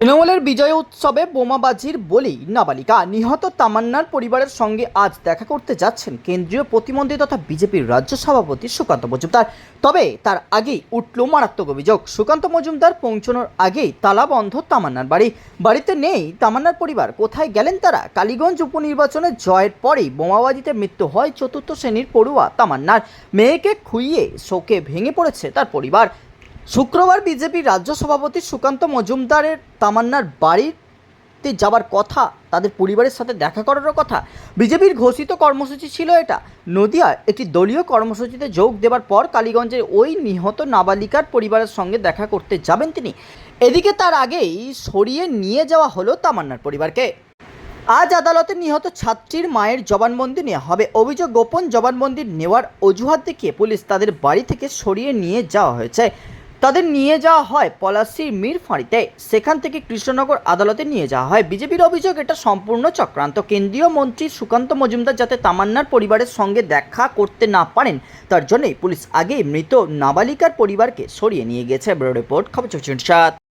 তৃণমূলের বিজয় উৎসবে বোমাবাজির বলেই নাবালিকা। নিহত তামান্নার পরিবারের সঙ্গে আজ দেখা করতে যাচ্ছেন কেন্দ্রীয় প্রতিমন্ত্রী তথা বিজেপির রাজ্য সভাপতি সুকান্ত মজুমদার। তবে তার আগেই উঠল মারাত্মক অভিযোগ। সুকান্ত মজুমদার পৌঁছানোর আগেই তালা বন্ধ তামান্নার বাড়ি। বাড়িতে নেই তামান্নার পরিবার। কোথায় গেলেন তারা? কালীগঞ্জ উপনির্বাচনে জয়ের পরেই বোমাবাজিতে মৃত্যু হয় চতুর্থ শ্রেণির পড়ুয়া তামান্নার। মেয়েকে খুইয়ে শোকে ভেঙে পড়েছে তার পরিবার। শুক্রবার বিজেপির রাজ্য সভাপতি সুকান্ত মজুমদারের তামান্নার বাড়িতে যাবার কথা, তাদের পরিবারের সাথে দেখা করারও কথা। বিজেপির ঘোষিত কর্মসূচি ছিল এটা। নদিয়ার একটি দলীয় কর্মসূচিতে যোগ দেওয়ার পর কালীগঞ্জের ওই নিহত নাবালিকার পরিবারের সঙ্গে দেখা করতে যাবেন তিনি। এদিকে তার আগেই সরিয়ে নিয়ে যাওয়া হলো তামান্নার পরিবারকে। আজ আদালতে নিহত ছাত্রীর মায়ের জবানবন্দি নেওয়া হবে। অভিযোগ গোপন জবানবন্দি নেওয়ার অজুহাত দেখিয়ে পুলিশ তাদের বাড়ি থেকে সরিয়ে নিয়ে যাওয়া হয়েছে। তাদের নিয়ে যাওয়া হয় পলাশির মির ফাঁড়িতে। সেখান থেকে কৃষ্ণনগর আদালতে নিয়ে যাওয়া হয়। বিজেপির অভিযোগ, এটা সম্পূর্ণ চক্রান্ত। কেন্দ্রীয় মন্ত্রী সুকান্ত মজুমদার যাতে তামান্নার পরিবারের সঙ্গে দেখা করতে না পারেন, তার জন্যই পুলিশ আগেই মৃত নাবালিকার পরিবারকে সরিয়ে নিয়ে গেছে। ব্যুরো রিপোর্ট, খবর চৌচুন সাত।